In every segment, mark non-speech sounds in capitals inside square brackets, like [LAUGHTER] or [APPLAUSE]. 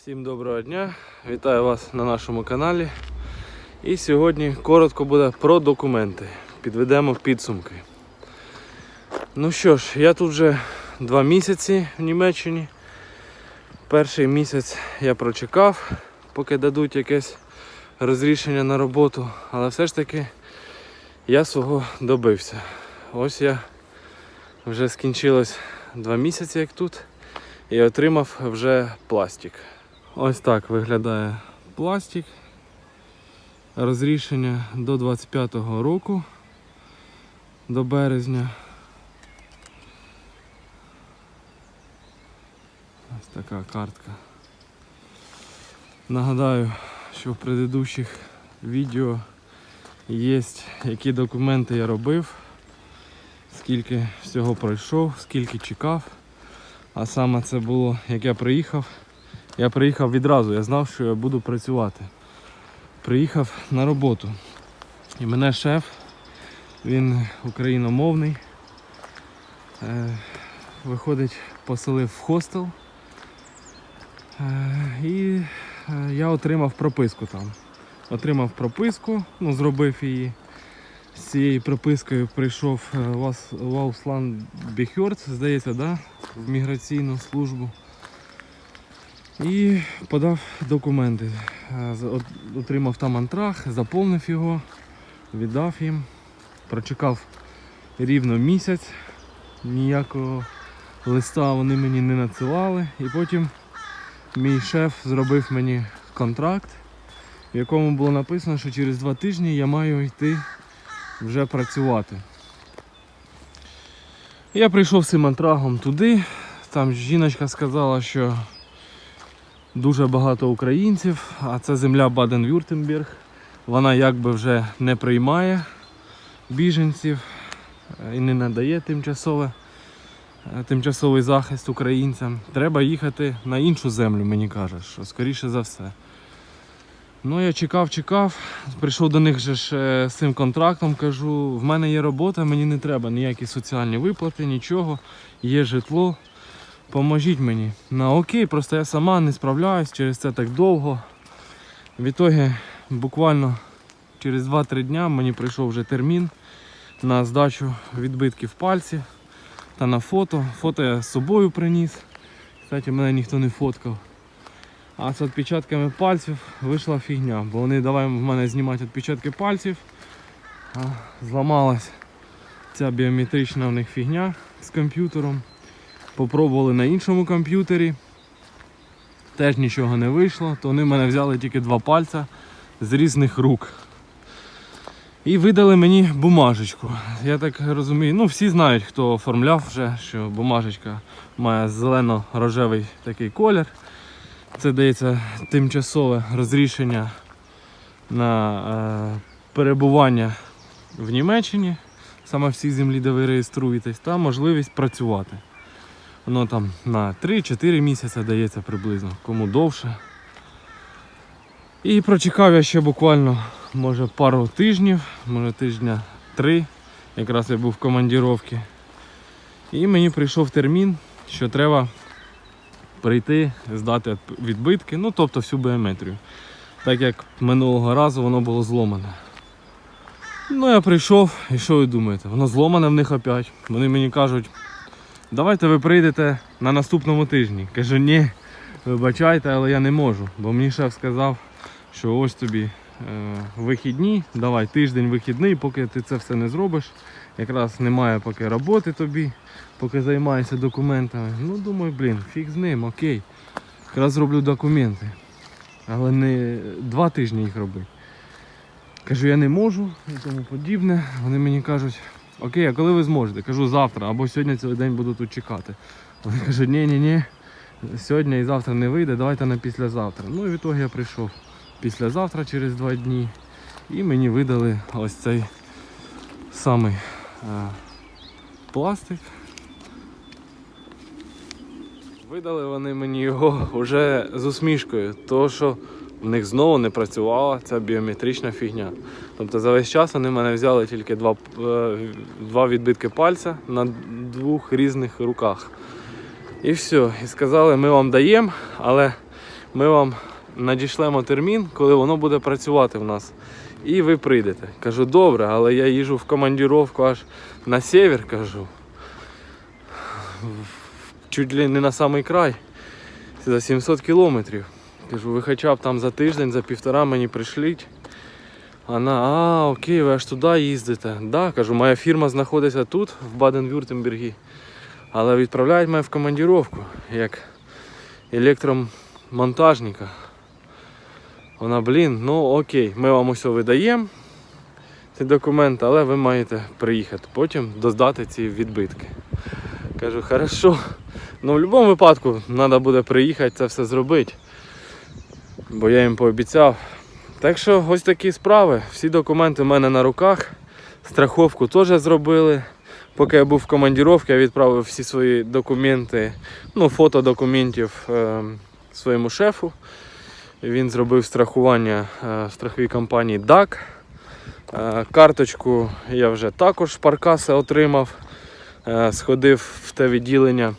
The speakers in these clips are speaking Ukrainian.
Всім доброго дня! Вітаю вас на нашому каналі. І сьогодні коротко буде про документи. Підведемо підсумки. Ну що ж, я тут вже два місяці в Німеччині. Перший місяць я прочекав, поки дадуть якесь розрішення на роботу, але все ж таки я свого добився. Ось я вже скінчилось два місяці, як тут, і отримав вже пластик. Ось так виглядає пластик. Розрішення до 25-го року, до березня. Ось така картка. Нагадаю, що в предыдущих відео є, які документи я робив, скільки всього пройшов, скільки чекав. А саме це було, як я приїхав. Я приїхав відразу, я знав, що я буду працювати. Приїхав на роботу. І мене шеф, він україномовний. Е, виходить, поселив в хостел. Е, і е, я отримав прописку там. Отримав прописку, ну, зробив її. З цією пропискою прийшов Вауслан Біхьорц, здається, да? в міграційну службу. І подав документи. Е, Отримав там антрах, заповнив його, віддав їм. Прочекав рівно місяць, ніякого листа вони мені не надсилали. І потім мій шеф зробив мені контракт, в якому було написано, що через два тижні я маю йти вже працювати. Я прийшов з цим антрагом туди. Там жіночка сказала, що дуже багато українців, а це земля Баден-Вюртемберг. Вона якби вже не приймає біженців е, і не надає тимчасове, е, тимчасовий захист українцям. Треба їхати на іншу землю, мені кажуть, що скоріше за все. Ну, я чекав, чекав. Прийшов до них же ж е, з цим контрактом, кажу, в мене є робота, мені не треба ніякі соціальні виплати, нічого, є житло. Поможіть мені. На окей, просто я сама не справляюсь, через це так довго. В ітогі буквально через 2-3 дня мені прийшов вже термін на здачу відбитків пальців та на фото. Фото я з собою приніс. Кстати, мене ніхто не фоткав. А з відпечатками пальців вийшла фігня, бо вони давай в мене знімати відпечатки пальців. А зламалась ця біометрична в них фігня з комп'ютером. Попробували на іншому комп'ютері. Теж нічого не вийшло, то вони в мене взяли тільки два пальця з різних рук. І видали мені бумажечку. Я так розумію, ну всі знають, хто оформляв вже, що бумажечка має зелено-рожевий такий колір. Це дається тимчасове розрішення на е, перебування в Німеччині, саме в цій землі, де ви реєструєтесь, та можливість працювати. Воно там на 3-4 місяці дається приблизно, кому довше. І прочекав я ще буквально може пару тижнів, може тижня три. Якраз я був в командіровці. І мені прийшов термін, що треба прийти, здати відбитки, ну тобто всю біометрію. Так як минулого разу воно було зломане. Ну я прийшов, і що ви думаєте? Воно зломане в них опять. Вони мені кажуть, давайте ви прийдете на наступному тижні. Кажу, ні, вибачайте, але я не можу. Бо мені шеф сказав, що ось тобі е, вихідні, давай тиждень вихідний, поки ти це все не зробиш. Якраз немає поки роботи тобі, поки займаєшся документами. Ну думаю, блін, фіг з ним, окей. Якраз зроблю документи. Але не два тижні їх робити. Кажу, я не можу і тому подібне. Вони мені кажуть, окей, а коли ви зможете? Кажу, завтра або сьогодні цілий день буду тут чекати. Вони кажуть, ні, ні, ні, сьогодні і завтра не вийде, давайте на післязавтра. Ну і в ітогі я прийшов післязавтра через два дні. І мені видали ось цей самий е, пластик. Видали вони мені його [LAUGHS] вже з усмішкою, тому що в них знову не працювала ця біометрична фігня. Тобто за весь час вони в мене взяли тільки два, е, два відбитки пальця на двох різних руках. І все. І сказали, ми вам даємо, але ми вам надішлемо термін, коли воно буде працювати в нас. І ви прийдете. Кажу, добре, але я їжу в командіровку аж на север, кажу. Чуть ли не на самий край. За 700 кілометрів. Кажу, ви хоча б там за тиждень, за півтора мені пришліть. Вона, а, окей, ви аж туди їздите. Да, кажу, моя фірма знаходиться тут, в Баден-Вюртембергі. Але відправляють мене в командіровку як електромонтажника. Вона, блін, ну окей, ми вам усе видаємо, ці документи, але ви маєте приїхати, потім доздати ці відбитки. Кажу, хорошо. Ну в будь-якому випадку треба буде приїхати це все зробити. Бо я їм пообіцяв. Так що ось такі справи. Всі документи в мене на руках. Страховку теж зробили. Поки я був в командіровці, я відправив всі свої документи, ну, фото документів е, своєму шефу. Він зробив страхування е, в страховій компанії DAC. Е, карточку я вже також паркаса отримав. Е, сходив в те відділення,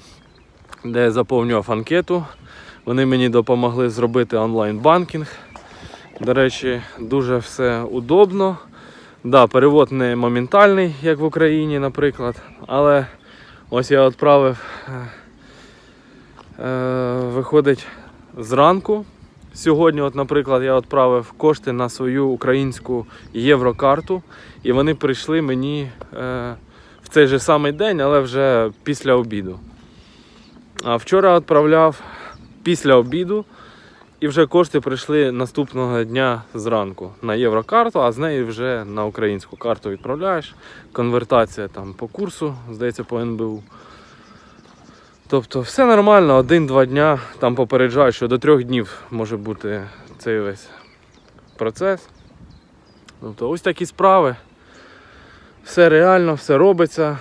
де заповнював анкету. Вони мені допомогли зробити онлайн-банкінг. До речі, дуже все удобно. Да, перевод не моментальний, як в Україні, наприклад. Але ось я відправив, е, е, виходить зранку. Сьогодні, от, наприклад, я відправив кошти на свою українську єврокарту, і вони прийшли мені е, в цей же самий день, але вже після обіду. А вчора відправляв після обіду, і вже кошти прийшли наступного дня зранку на єврокарту, а з неї вже на українську карту відправляєш. Конвертація там по курсу, здається, по НБУ. Тобто все нормально, один-два дня там попереджають, що до трьох днів може бути цей весь процес. Тобто ось такі справи. Все реально, все робиться.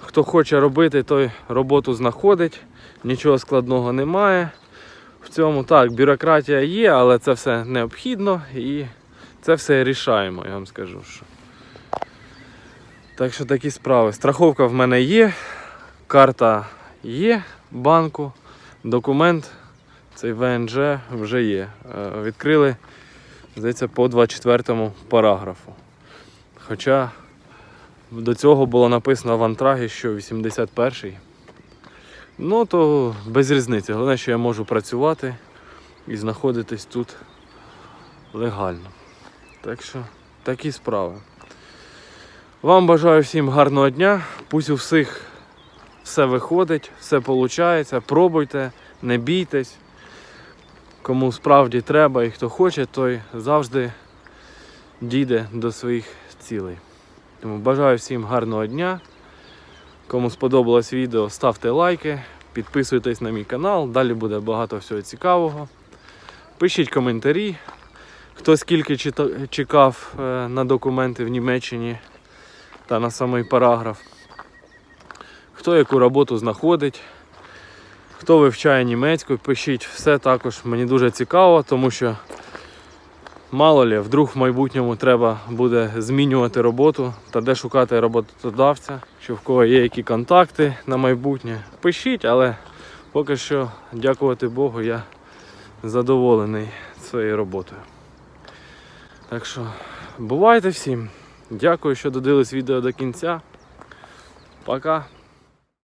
Хто хоче робити, той роботу знаходить. Нічого складного немає. В цьому так, бюрократія є, але це все необхідно і це все рішаємо, я вам скажу. Що. Так що такі справи. Страховка в мене є, карта є банку, документ, цей ВНЖ вже є. Е, Відкрили, здається, по 24 параграфу. Хоча до цього було написано в Антрагі, що 81-й. Ну, то без різниці. Головне, що я можу працювати і знаходитись тут легально. Так що такі справи. Вам бажаю всім гарного дня. Пусть у всіх все виходить, все виходить. Пробуйте, не бійтесь. Кому справді треба і хто хоче, той завжди дійде до своїх цілей. Тому бажаю всім гарного дня. Кому сподобалось відео, ставте лайки, підписуйтесь на мій канал, далі буде багато всього цікавого. Пишіть коментарі, хто скільки чекав е, на документи в Німеччині та на самий параграф. Хто яку роботу знаходить, хто вивчає німецьку, пишіть все також мені дуже цікаво, тому що мало лі, вдруг в майбутньому треба буде змінювати роботу та де шукати роботодавця, що в кого є які контакти на майбутнє. Пишіть, але поки що, дякувати Богу, я задоволений своєю роботою. Так що, бувайте всім. Дякую, що додивились відео до кінця. Пока.